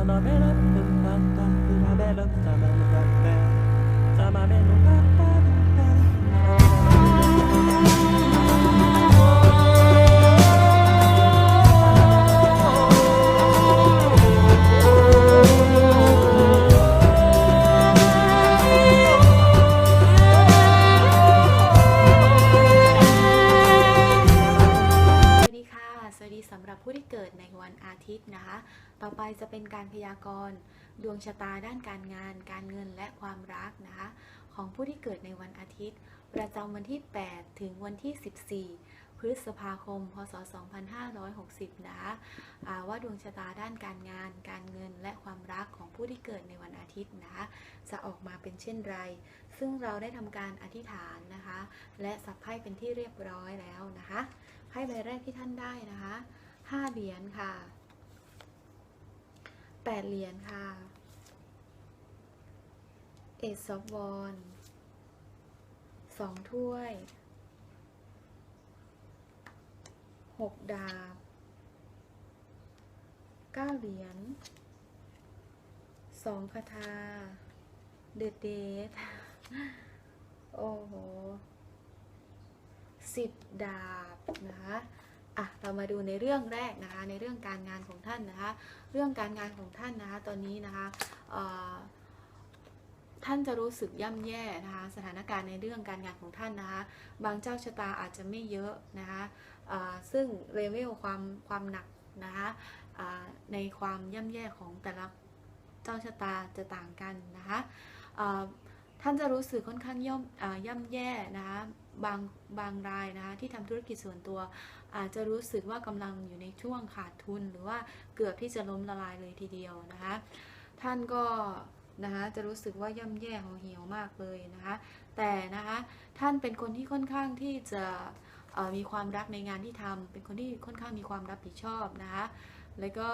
ส ร ดวงชะตาด้านการงาน การเงินและความรักนะคะของผู้ที่เกิดในวันอาทิตย์ ประจำวันที่ 8 ถึงวันที่ 14 พฤษภาคม พศ 2560 นะคะว่าดวงชะตาด้านการงาน การเงินและความรักของผู้ที่เกิดในวันอาทิตย์นะคะจะออกมาเป็นเช่นไร ซึ่งเราได้ทำการอธิษฐานนะคะ และสับไพ่เป็นที่เรียบร้อยแล้วนะคะไพ่ใบแรกที่ท่านได้นะคะห้าเหรียญค่ะ แปดเหรียญค่ะ เอซอฟวอนสองถ้วยหกดาบเก้าเหรียญสองคาถาเดดเดทโอ้โหสิบดาบนะคะ อะเรามาดูในเรื่องแรกนะคะในเรื่องการงานของท่านนะคะ เรื่องการงานของท่านนะคะตอนนี้นะคะท่านจะรู้สึกย่ำแย่นะคะสถานการณ์ในเรื่องการงานของท่านนะคะ บางเจ้าชะตาอาจจะไม่เยอะนะคะซึ่งเลเวลความความหนักนะคะในความย่ำแย่ของแต่ละเจ้าชะตาจะต่างกันนะคะท่านจะรู้สึกค่อนข้างย่อย่ำแย่นะคะบางบางรายนะคะที่ทำธุรกิจส่วนตัว อาจจะรู้สึกว่ากำลังอยู่ในช่วงขาดทุน หรือว่าเกือบที่จะล้มละลายเลยทีเดียวนะคะ ท่านก็นะคะจะรู้สึกว่าย่ำแย่ห่อเหี่ยวมากเลยนะคะ แต่นะคะท่านเป็นคนที่ค่อนข้างที่จะมีความรักในงานที่ทำเป็นคนที่ค่อนข้างมีความรับผิดชอบนะคะ แล้วก็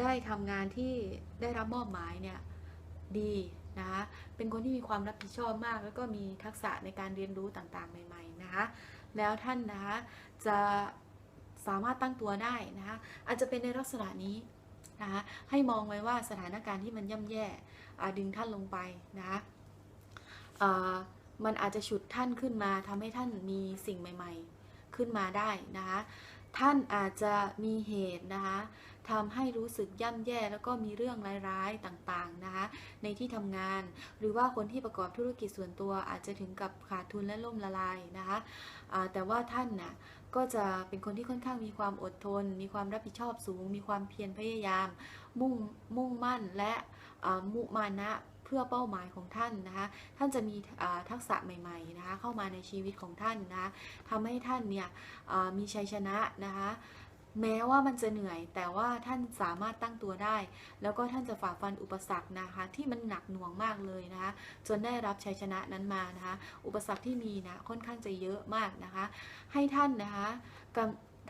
ได้ทำงานที่ได้รับมอบหมายเนี่ยดีนะคะ เป็นคนที่มีความรับผิดชอบมาก แล้วก็มีทักษะในการเรียนรู้ต่างๆ ใหม่ ๆ นะคะ แล้วท่านนะคะจะสามารถตั้งตัวได้นะคะอาจจะเป็นในลักษณะนี้นะคะให้มองไว้ว่าสถานการณ์ที่มันย่ำแย่ดึงท่านลงไปนะคะมันอาจจะฉุดท่านขึ้นมาทำให้ท่านมีสิ่งใหม่ ๆ ขึ้นมาได้นะคะท่านอาจจะมีเหตุนะคะ ทำให้รู้สึกย่ำแย่แล้วก็มีเรื่องร้ายๆต่างๆนะคะในที่ทำงาน หรือว่าคนที่ประกอบธุรกิจส่วนตัวอาจจะถึงกับขาดทุนและล่มละลายนะคะอ่าแต่ว่าท่านน่ะก็จะเป็นคนที่ค่อนข้างมีความอดทน มีความรับผิดชอบสูง มีความเพียรพยายาม มุ่งมุ่งมั่นและอ่ามุมานะเพื่อเป้าหมายของท่านนะคะ ท่านจะมีทักษะใหม่ๆนะคะเข้ามาในชีวิตของท่านนะคะทำให้ท่านเนี่ยมีชัยชนะนะคะ แม้ว่ามันจะเหนื่อย แต่ว่าท่านสามารถตั้งตัวได้ แล้วก็ท่านจะฝ่าฟันอุปสรรคนะคะ ที่มันหนักหน่วงมากเลยนะคะ จนได้รับชัยชนะนั้นมานะคะ อุปสรรคที่มีนะค่อนข้างจะเยอะมากนะคะ ให้ท่านนะคะ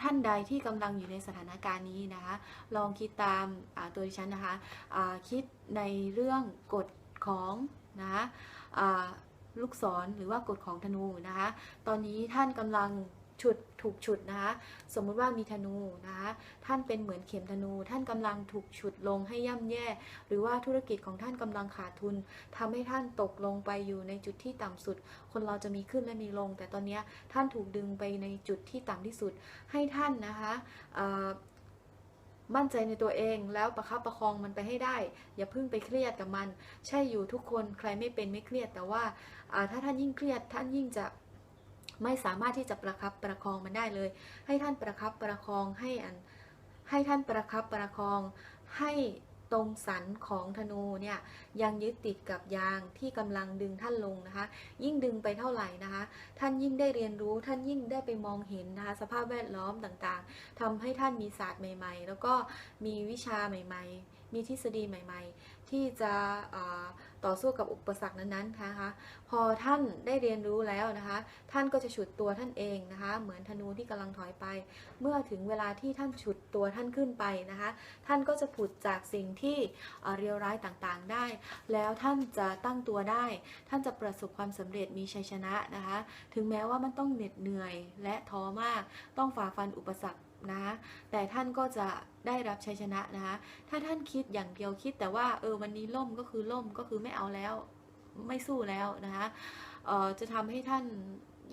ท่านใดที่กำลังอยู่ในสถานการณ์นี้นะคะ ลองคิดตามตัวดิฉันนะคะอ่าคิดในเรื่องกฎของนะคะลูกศรหรือว่ากฎของธนูนะคะ ตอนนี้ท่านกำลังฉุด ถูกฉุดนะคะ สมมุติว่ามีธนูนะคะท่านเป็นเหมือนเข็มธนู ท่านกำลังถูกฉุดลงให้ย่ำแย่ หรือว่าธุรกิจของท่านกำลังขาดทุนทำให้ท่านตกลงไปอยู่ในจุดที่ต่ำสุด คนเราจะมีขึ้นและมีลง แต่ตอนนี้ท่านถูกดึงไปในจุดที่ต่ำที่สุด ให้ท่านนะคะมั่นใจในตัวเองแล้วประคับประคองมันไปให้ได้ อย่าเพิ่งไปเครียดกับมัน ใช่อยู่ทุกคนใครไม่เป็นไม่เครียด แต่ว่าถ้าท่านยิ่งเครียดท่านยิ่งจะ ไม่สามารถที่จะประคับประคองมันได้เลย ให้ท่านประคับประคองให้อันให้ท่านประคับประคองให้ตรงสันของธนูเนี่ยยังยึดติดกับยางที่กำลังดึงท่านลงนะคะ ยิ่งดึงไปเท่าไหร่นะคะ ท่านยิ่งได้เรียนรู้ท่านยิ่งได้ไปมองเห็นนะคะสภาพแวดล้อมต่างๆทำให้ท่านมีศาสตร์ใหม่ ๆ แล้วก็มีวิชาใหม่ ๆ มีทฤษฎีใหม่ ๆ ที่จะต่อสู้กับอุปสรรคนั้นๆนะคะพอท่านได้เรียนรู้แล้วนะคะ ท่านก็จะฉุดตัวท่านเองนะคะ เหมือนธนูที่กำลังถอยไป เมื่อถึงเวลาที่ท่านฉุดตัวท่านขึ้นไปนะคะ ท่านก็จะผุดจากสิ่งที่เรียวร้ายต่างๆได้ แล้วท่านจะตั้งตัวได้ ท่านจะประสบความสำเร็จมีชัยชนะนะคะ ถึงแม้ว่ามันต้องเหน็ดเหนื่อยและท้อมาก ต้องฝ่าฟันอุปสรรค นะคะแต่ท่านก็จะได้รับชัยชนะนะคะถ้าท่านคิดอย่างเดียวคิดแต่ว่าเออวันนี้ล่มก็คือล่มก็คือไม่เอาแล้วไม่สู้แล้วนะคะเออจะทำให้ท่าน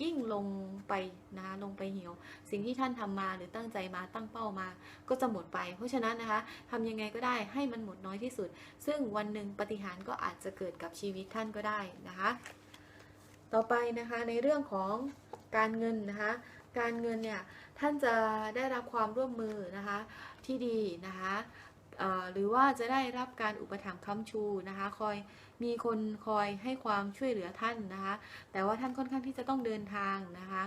ยิ่งลงไปนะคะลงไปเหี่ยว สิ่งที่ท่านทำมาหรือตั้งใจมาตั้งเป้ามา ก็จะหมดไป เพราะฉะนั้นนะคะทำยังไงก็ได้ให้มันหมดน้อยที่สุด ซึ่งวันหนึ่งปาฏิหารย์ก็อาจจะเกิดกับชีวิตท่านก็ได้นะคะ ต่อไปนะคะในเรื่องของการเงินนะคะ การเงินเนี่ยท่านจะได้รับความร่วมมือนะคะที่ดีนะคะหรือว่าจะได้รับการอุปถัมภ์ค้ำชูนะคะ คอยมีคนคอยให้ความช่วยเหลือท่านนะคะ แต่ว่าท่านค่อนข้างที่จะต้องเดินทางนะคะ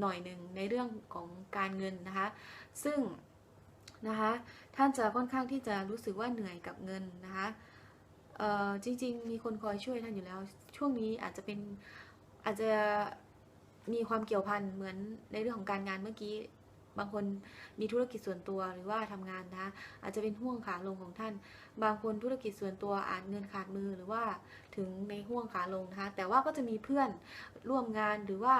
หน่อยหนึ่งในเรื่องของการเงินนะคะ ซึ่งนะคะท่านจะค่อนข้างที่จะรู้สึกว่าเหนื่อยกับเงินนะคะจริง ๆ มีคนคอยช่วยท่านอยู่แล้ว ช่วงนี้อาจจะเป็นอาจจะ มีความเกี่ยวพันเหมือนในเรื่องของการงานเมื่อกี้ บางคนมีธุรกิจส่วนตัวหรือว่าทำงานนะคะอาจจะเป็นห่วงขาลงของท่าน บางคนธุรกิจส่วนตัวอาจเงินขาดมือหรือว่าถึงในห่วงขาลงนะคะแต่ว่าก็จะมีเพื่อนร่วมงานหรือว่า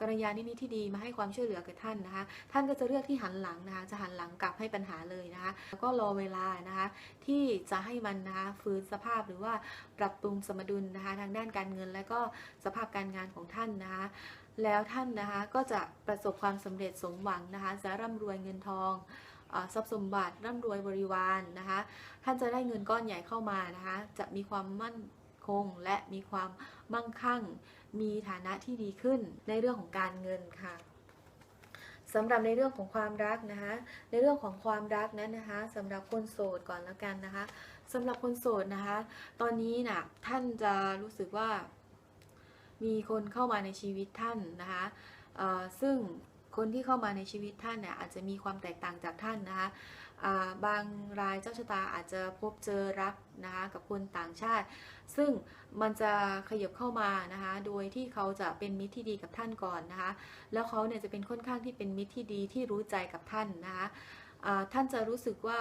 กัลยาณมิตรที่ดีมาให้ความช่วยเหลือกับท่านนะคะ ท่านก็จะเลือกที่หันหลังนะคะจะหันหลังกลับให้ปัญหาเลยนะคะแล้วก็รอเวลานะคะที่จะให้มันนะคะฟื้นสภาพหรือว่าปรับปรุงสมดุลนะคะทางด้านการเงิน และก็สภาพการงานของท่านนะคะ แล้วท่านนะคะก็จะประสบความสำเร็จสมหวังนะคะจะร่ำรวยเงินทองเออทรัพย์สมบัติร่ำรวยบริวารนะคะ ท่านจะได้เงินก้อนใหญ่เข้ามานะคะ จะมีความมั่นคงและมีความมั่งคั่ง มีฐานะที่ดีขึ้นในเรื่องของการเงินค่ะสำหรับในเรื่องของความรักนะคะ ในเรื่องของความรักนั้นนะคะสำหรับคนโสดก่อนแล้วกันนะคะสำหรับคนโสดนะคะ ตอนนี้น่ะท่านจะรู้สึกว่า มีคนเข้ามาในชีวิตท่านนะคะซึ่งคนที่เข้ามาในชีวิตท่านเนี่ยอาจจะมีความแตกต่างจากท่านนะคะบางรายเจ้าชะตาอาจจะพบเจอรักนะคะกับคนต่างชาติ ซึ่งมันจะขยับเข้ามานะคะโดยที่เขาจะเป็นมิตรที่ดีกับท่านก่อนนะคะแล้วเขาเนี่ยจะเป็นค่อนข้างที่เป็นมิตรที่ดีที่รู้ใจกับท่านนะคะท่านจะรู้สึกว่า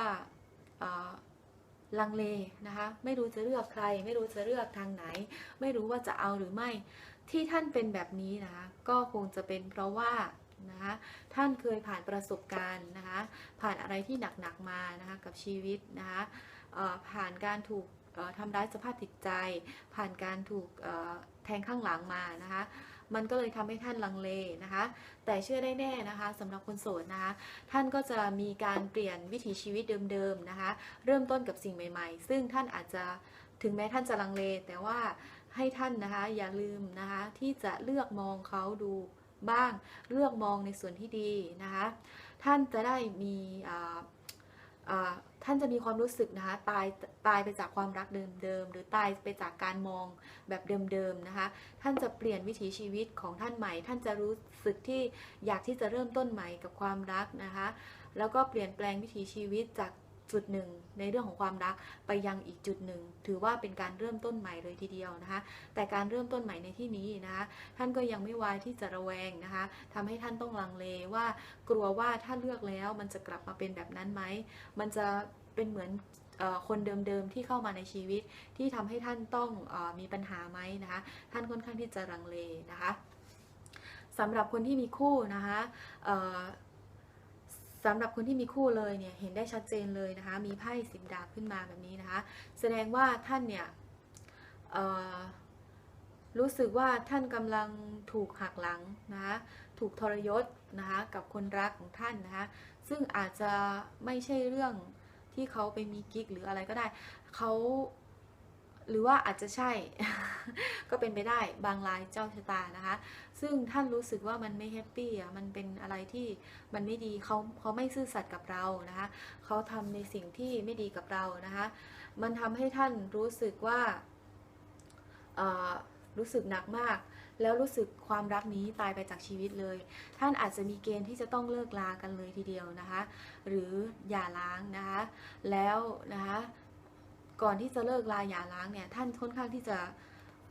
ลังเลนะคะ ไม่รู้จะเลือกใคร ไม่รู้จะเลือกทางไหน ไม่รู้ว่าจะเอาหรือไม่ ที่ท่านเป็นแบบนี้นะคะก็คงจะเป็นเพราะว่านะคะท่านเคยผ่านประสบการณ์นะคะผ่านอะไรที่หนักๆมานะคะกับชีวิตนะคะผ่านการถูกทำร้ายสภาพจิตใจ ผ่านการถูกแทงข้างหลังมานะคะ มันก็เลยทำให้ท่านลังเลนะคะ แต่เชื่อได้แน่นะคะสำหรับคนโสดนะคะ ท่านก็จะมีการเปลี่ยนวิถีชีวิตเดิมๆนะคะ เริ่มต้นกับสิ่งใหม่ ๆ ซึ่งท่านอาจจะถึงแม้ท่านจะลังเล แต่ว่าให้ท่านนะคะ อย่าลืมนะคะ ที่จะเลือกมองเขาดูบ้าง เลือกมองในส่วนที่ดีนะคะ ท่านจะได้มีอ่า ท่านจะมีความรู้สึกนะคะตายตายไปจากความรักเดิมๆหรือตายไปจากการมองแบบเดิมๆนะคะ ท่านจะเปลี่ยนวิถีชีวิตของท่านใหม่ ท่านจะรู้สึกที่อยากที่จะเริ่มต้นใหม่กับความรักนะคะ แล้วก็เปลี่ยนแปลงวิถีชีวิตจาก จุดหนึ่งในเรื่องของความรักไปยังอีกจุดหนึ่ง ถือว่าเป็นการเริ่มต้นใหม่เลยทีเดียวนะคะ แต่การเริ่มต้นใหม่ในที่นี้นะคะท่านก็ยังไม่วายที่จะระแวงนะคะทำให้ท่านต้องลังเลว่ากลัวว่าถ้าเลือกแล้วมันจะกลับมาเป็นแบบนั้นไหมมันจะเป็นเหมือนคนเดิมๆที่เข้ามาในชีวิตที่ทำให้ท่านต้องอมีปัญหาไหมนะคะ ท่านค่อนข้างที่จะลังเลนะคะสำหรับคนที่มีคู่นะคะ สำหรับคนที่มีคู่เลยเนี่ยเห็นได้ชัดเจนเลยนะคะ มีไพ่สิบดาบขึ้นมาแบบนี้นะคะ แสดงว่าท่านเนี่ยรู้สึกว่าท่านกำลังถูกหักหลังนะคะถูกทรยศนะคะกับคนรักของท่านนะคะ ซึ่งอาจจะไม่ใช่เรื่องที่เขาไปมีกิ๊กหรืออะไรก็ได้เขา หรือว่าอาจจะใช่ ก็เป็นไปได้บางรายเจ้าชะตานะคะ ซึ่งท่านรู้สึกว่ามันไม่แฮปปี้อะมันเป็นอะไรที่มันไม่ดีเขาเขาไม่ซื่อสัตย์กับเรานะคะเขาทำในสิ่งที่ไม่ดีกับเรานะคะมันทำให้ท่านรู้สึกว่ารู้สึกหนักมาก แล้วรู้สึกความรักนี้ตายไปจากชีวิตเลย ท่านอาจจะมีเกณฑ์ที่จะต้องเลิกลากันเลยทีเดียวนะคะ หรือหย่าร้างนะคะ แล้วนะคะ ก่อนที่จะเลิกลาหย่าร้างเนี่ยท่านค่อนข้างที่จะ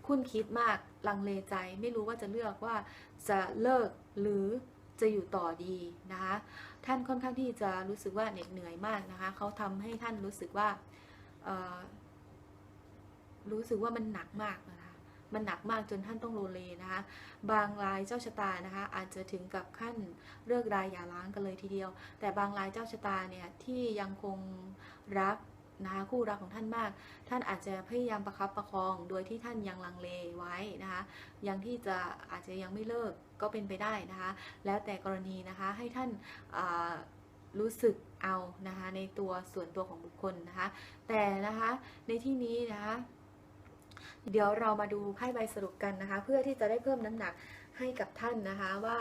คุ้นคิดมากลังเลใจ ไม่รู้ว่าจะเลือกว่าจะเลิกหรือจะอยู่ต่อดีนะคะท่านค่อนข้างที่จะรู้สึกว่าเหน็ดเหนื่อยมากนะคะเขาทำให้ท่านรู้สึกว่ารู้สึกว่ามันหนักมากนะคะมันหนักมากจนท่านต้องโลเลนะคะบางรายเจ้าชะตานะคะอาจจะถึงกับขั้นเลิกรายอย่าร้างกันเลยทีเดียว แต่บางรายเจ้าชะตาเนี่ยที่ยังคงรัก นะคะคู่รักของท่านมาก ท่านอาจจะพยายามประคับประคอง โดยที่ท่านยังลังเลไว้นะคะยังที่จะอาจจะยังไม่เลิกก็เป็นไปได้นะคะแล้วแต่กรณีนะคะให้ท่านรู้สึกเอานะคะในตัวส่วนตัวของบุคคลนะคะแต่นะคะในที่นี้นะคะเดี๋ยวเรามาดูไพ่ใบสรุปกันนะคะ เพื่อที่จะได้เพิ่มน้ำหนักให้กับท่านนะคะว่า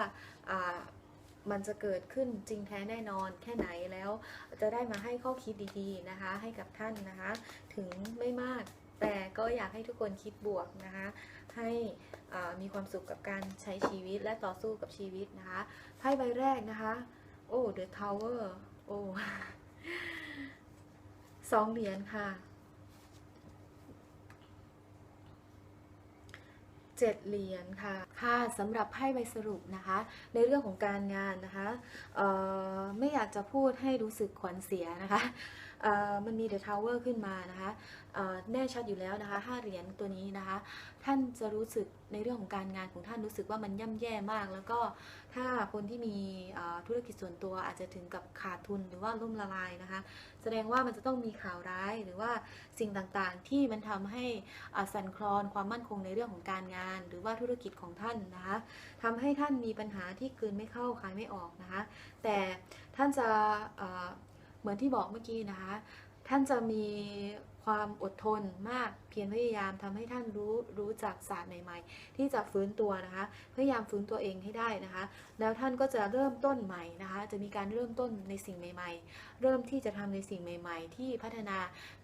อ่า มันจะเกิดขึ้นจริงแท้แน่นอนแค่ไหนแล้วจะได้มาให้ข้อคิดดีๆนะคะ ให้กับท่านนะคะ ถึงไม่มากแต่ก็อยากให้ทุกคนคิดบวกนะคะ ให้มีความสุขกับการใช้ชีวิตและต่อสู้กับชีวิตนะคะไพ่ใบแรกนะคะ โอ้ The Tower โอ้สองเหรียญค่ะ เจ็ดเหรียญค่ะ ค่ะสำหรับไพ่ใบสรุปนะคะ ในเรื่องของการงานนะคะไม่อยากจะพูดให้รู้สึกขวัญเสียนะคะ มันมี The Tower ขึ้นมานะคะแน่ชัดอยู่แล้วนะคะห้าเหรียญตัวนี้นะคะ ท่านจะรู้สึกในเรื่องของการงานของท่านรู้สึกว่ามันย่ำแย่มาก แล้วก็ถ้าคนที่มีธุรกิจส่วนตัวอาจจะถึงกับขาดทุนหรือว่าล่มละลายนะคะ แสดงว่ามันจะต้องมีข่าวร้ายหรือว่าสิ่งต่างๆ ที่มันทำให้สั่นคลอนความมั่นคงในเรื่องของการงาน หรือว่าธุรกิจของท่านนะคะทำให้ท่านมีปัญหาที่กลืนไม่เข้าคายไม่ออกนะคะ แต่ท่านจะ มือนที่บอกเมื่อกี้นะคะ ท่านจะมีความอดทนมากเพียรพยายามทำให้ท่านรู้รู้จักศาสตร์ใหม่ๆ ที่จะฟื้นตัวนะคะ พยายามฟื้นตัวเองให้ได้นะคะ แล้วท่านก็จะเริ่มต้นใหม่นะคะ จะมีการเริ่มต้นในสิ่งใหม่ ๆ เริ่มที่จะทำในสิ่งใหม่ ๆ ที่พัฒนา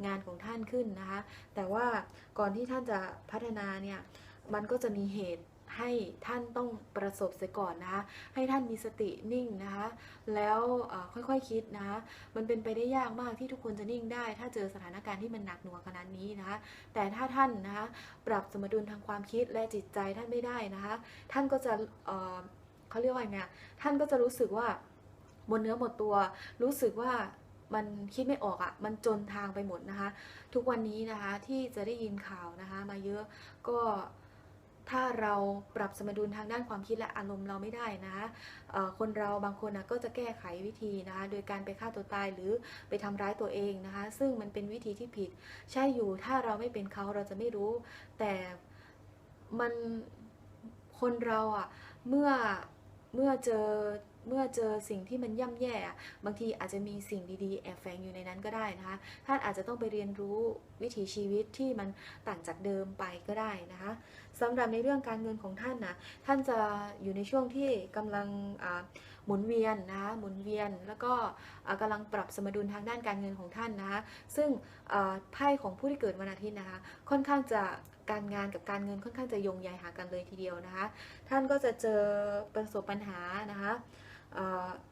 งานของท่านขึ้นนะคะ แต่ว่าก่อนที่ท่านจะพัฒนาเนี่ยมันก็จะมีเหตุ ให้ท่านต้องประสบเสียก่อนนะคะให้ท่านมีสตินิ่งนะคะแล้วค่อยๆคคิดนะคะมันเป็นไปได้ยากมากที่ทุกคนจะนิ่งได้ ถ้าเจอสถานการณ์ที่มันหนักหน่วงขนาดนี้นะคะแต่ถ้าท่านนะคะปรับสมดุลทางความคิดและจิตใจท่านไม่ได้นะคะท่านก็จะเเขาเรียกว่าไงท่านก็จะรู้สึกว่าหมดเนื้อหมดตัวรู้สึกว่ามันคิดไม่ออกอะ่ะ มันจนทางไปหมดนะคะ ทุกวันนี้นะคะที่จะได้ยินข่าวนะคะ มาเยอะก็ ถ้าเราปรับสมดุลทางด้านความคิดและอารมณ์เราไม่ได้นะคะคนเราบางคนนะก็จะแก้ไขวิธีนะคะโดยการไปฆ่าตัวตายหรือไปทำร้ายตัวเองนะคะ ซึ่งมันเป็นวิธีที่ผิด ใช่อยู่ถ้าเราไม่เป็นเขาเราจะไม่รู้ แต่มันคนเราอะเมื่อเมื่อเจอ เมื่อเจอสิ่งที่มันย่ำแย่ บางทีอาจจะมีสิ่งดีๆ แอบแฝงอยู่ในนั้นก็ได้นะคะท่านอาจจะต้องไปเรียนรู้วิถีชีวิตที่มันต่างจากเดิมไปก็ได้นะคะสำหรับในเรื่องการเงินของท่านนะท่านจะอยู่ในช่วงที่กำลังหมุนเวียนนะคะหมุนเวียนแล้วก็อ่ากำลังปรับสมดุลทางด้านการเงินของท่านนะคะซึ่งไพ่ของผู้ที่เกิดวันอาทิตย์นะคะค่อนข้างจะการงานกับการเงินค่อนข้างจะยงใยหากันเลยทีเดียวนะคะ ท่านก็จะเจอประสบปัญหานะคะ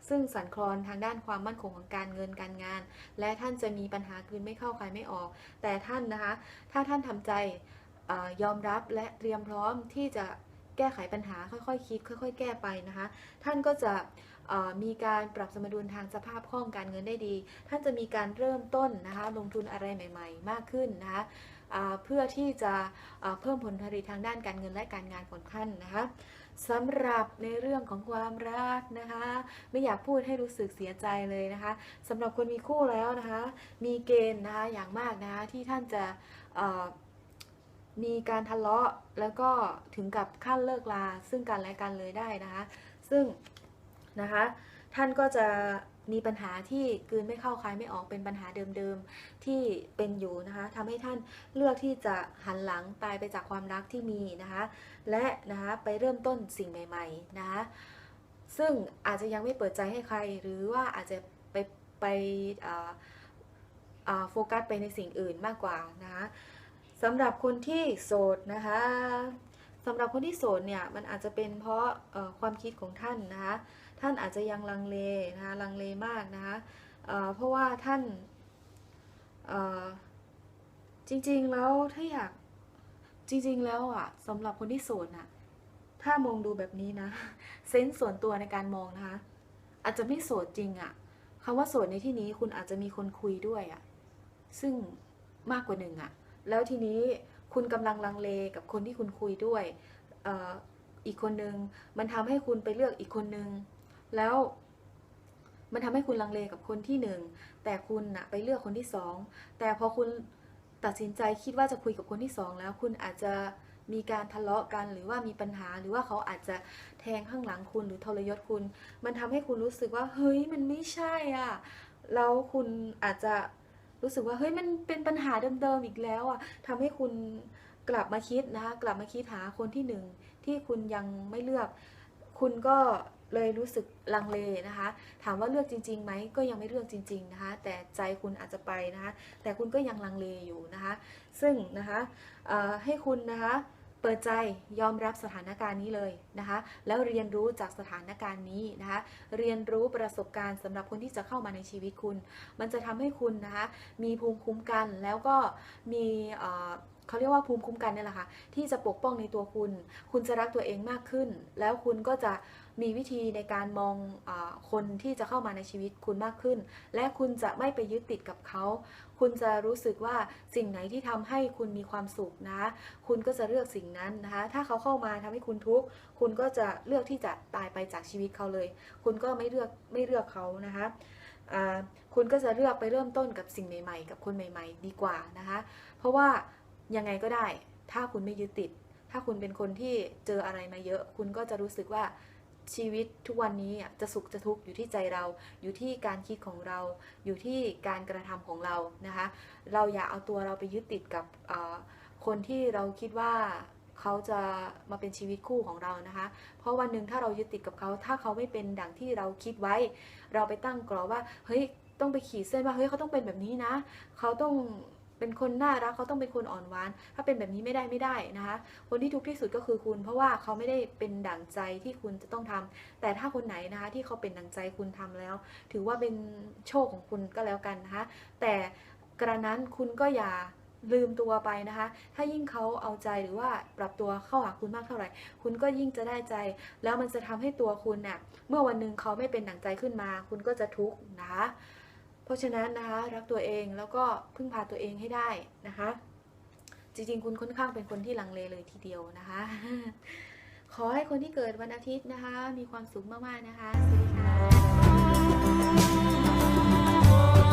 ซึ่งสั่นคลอนทางด้านความมั่นคงของการเงินการงาน และท่านจะมีปัญหาคืนไม่เข้าใครไม่ออก แต่ท่านนะคะ ถ้าท่านทำใจอยอมรับและเตรียมพร้อมที่จะแก้ไขปัญหาค่อยๆคิด ค่อย ๆ แก้ไปนะคะ ท่านก็จะมีการปรับสมดุลทางสภาพคล่องการเงินได้ดี ท่านจะมีการเริ่มต้นนะคะลงทุนอะไรใหม่ ๆ มากขึ้นนะคะเพื่อที่จะเพิ่มผลผลิตทางด้านการเงินและการงานของท่านนะคะ สำหรับในเรื่องของความรักนะคะ ไม่อยากพูดให้รู้สึกเสียใจเลยนะคะสำหรับคนมีคู่แล้วนะคะ มีเกณฑ์นะคะอย่างมากนะคะที่ท่านจะมีการทะเลาะแล้วก็ถึงกับขั้นเลิกลาซึ่งกันและกันเลยได้นะคะ ซึ่งนะคะท่านก็จะ มีปัญหาที่กืนไม่เข้าคายไม่ออกเป็นปัญหาเดิมๆที่เป็นอยู่นะคะทำให้ท่านเลือกที่จะหันหลังตายไปจากความรักที่มีนะคะ และนะคะไปเริ่มต้นสิ่งใหม่ ๆนะคะซึ่งอาจจะยังไม่เปิดใจให้ใคร หรือว่าอาจจะไปไปโฟกัสไปในสิ่งอื่นมากกว่านะคะสำหรับคนที่โสดนะคะสำหรับคนที่โสดเนี่ยมันอาจจะเป็นเพราะความคิดของท่านนะคะ ท่านอาจจะยังลังเลนะคะลังเลมากนะคะเเพราะว่าท่านจริงๆแล้วถ้าอยากจริงๆแล้วอะสำหรับคนที่โสดน่ะถ้ามองดูแบบนี้นะเซนส์ส่วนตัวในการมองนะคะอาจจะไม่โสดจริงอะคำว่าโสดในที่นี้คุณอาจจะมีคนคุยด้วยอะซึ่งมากกว่าหนึ่งอะแล้วทีนี้คุณกำลังลังเลกับคนที่คุณคุยด้วยอออีกคนนึงมันทำให้คุณไปเลือกอีกคนนึง แล้วมันทำให้คุณลังเลกับคนที่หนึ่งแต่คุณน่ะไปเลือกคนที่สองแต่พอคุณตัดสินใจคิดว่าจะคุยกับคนที่สองแล้ว คุณอาจจะมีการทะเลาะกันหรือว่ามีปัญหาหรือว่าเขาอาจจะแทงข้างหลังคุณหรือทรยศคุณ มันทำให้คุณรู้สึกว่า เฮ้ยมันไม่ใช่อะแล้วคุณอาจจะรู้สึกว่าเฮ้ยมันเป็นปัญหาเดิมๆอีกแล้วอะทำให้คุณกลับมาคิดนะคะกลับมาคิดหาคนที่หนึ่งที่คุณยังไม่เลือก คุณก็ เลยรู้สึกลังเลนะคะ ถามว่าเลือกจริงๆไหมก็ยังไม่เลือกจริง ๆนะคะ แต่ใจคุณอาจจะไปนะคะ แต่คุณก็ยังลังเลอยู่นะคะ ซึ่งนะคะให้คุณนะคะเปิดใจยอมรับสถานการณ์นี้เลยนะคะ แล้วเรียนรู้จากสถานการณ์นี้นะคะ เรียนรู้ประสบการณ์สำหรับคนที่จะเข้ามาในชีวิตคุณ มันจะทำให้คุณนะคะมีภูมิคุ้มกันแล้วก็มีเอ่อเขาเรียกว่าภูมิคุ้มกันเนี่ยแหละค่ะที่จะปกป้องในตัวคุณ คุณจะรักตัวเองมากขึ้น แล้วคุณก็จะ มีวิธีในการมองอคนที่จะเข้ามาในชีวิตคุณมากขึ้น และคุณจะไม่ไปยึดติดกับเขา คุณจะรู้สึกว่าสิ่งไหนที่ทำให้คุณมีความสุขนะ คุณก็จะเลือกสิ่งนั้นนะคะ ถ้าเขาเข้ามาทำให้คุณทุกข์ คุณก็จะเลือกที่จะตายไปจากชีวิตเขาเลย คุณก็ไม่เลือกไม่เลือกเขานะคะคุณก็จะเลือกไปเริ่มต้นกับสิ่งใหม่ ๆ กับคนใหม่ ๆ ดีกว่านะคะ เพราะว่ายังไงก็ได้ ถ้าคุณไม่ยึดติด ถ้าคุณเป็นคนที่เจออะไรมาเยอะ คุณก็จะรู้สึกว่า ชีวิตทุกวันนี้อะจะสุขจะทุกข์อยู่ที่ใจเรา อยู่ที่การคิดของเรา อยู่ที่การกระทำของเรานะคะ เราอย่าเอาตัวเราไปยึดติดกับคนที่เราคิดว่าเขาจะมาเป็นชีวิตคู่ของเรานะคะ เพราะวันหนึ่งถ้าเรายึดติดกับเขา ถ้าเขาไม่เป็นดังที่เราคิดไว้ เราไปตั้งกรอบว่า เฮ้ย ต้องไปขีดเส้นว่า เฮ้ย เขาต้องเป็นแบบนี้นะ เขาต้อง เป็นคนน่ารักเขาต้องเป็นคนอ่อนหวาน ถ้าเป็นแบบนี้ไม่ได้ไม่ได้นะคะ คนที่ทุกข์ที่สุดก็คือคุณ เพราะว่าเขาไม่ได้เป็นดั่งใจที่คุณจะต้องทำแต่ถ้าคนไหนนะคะที่เขาเป็นดั่งใจคุณทำแล้ว ถือว่าเป็นโชคของคุณก็แล้วกันนะคะ แต่กระนั้นคุณก็อย่าลืมตัวไปนะคะ ถ้ายิ่งเขาเอาใจหรือว่าปรับตัวเข้าหาคุณมากเท่าไหร่ คุณก็ยิ่งจะได้ใจ แล้วมันจะทำให้ตัวคุณเนี่ยเมื่อวันหนึ่งเขาไม่เป็นดั่งใจขึ้นมา คุณก็จะทุกข์นะคะ เพราะฉะนั้นนะคะรักตัวเองแล้วก็พึ่งพาตัวเองให้ได้นะคะ จริงๆ คุณค่อนข้างเป็นคนที่ลังเลเลยทีเดียวนะคะ ขอให้คนที่เกิดวันอาทิตย์นะคะ มีความสุขมากๆนะคะสวัสดีค่ะ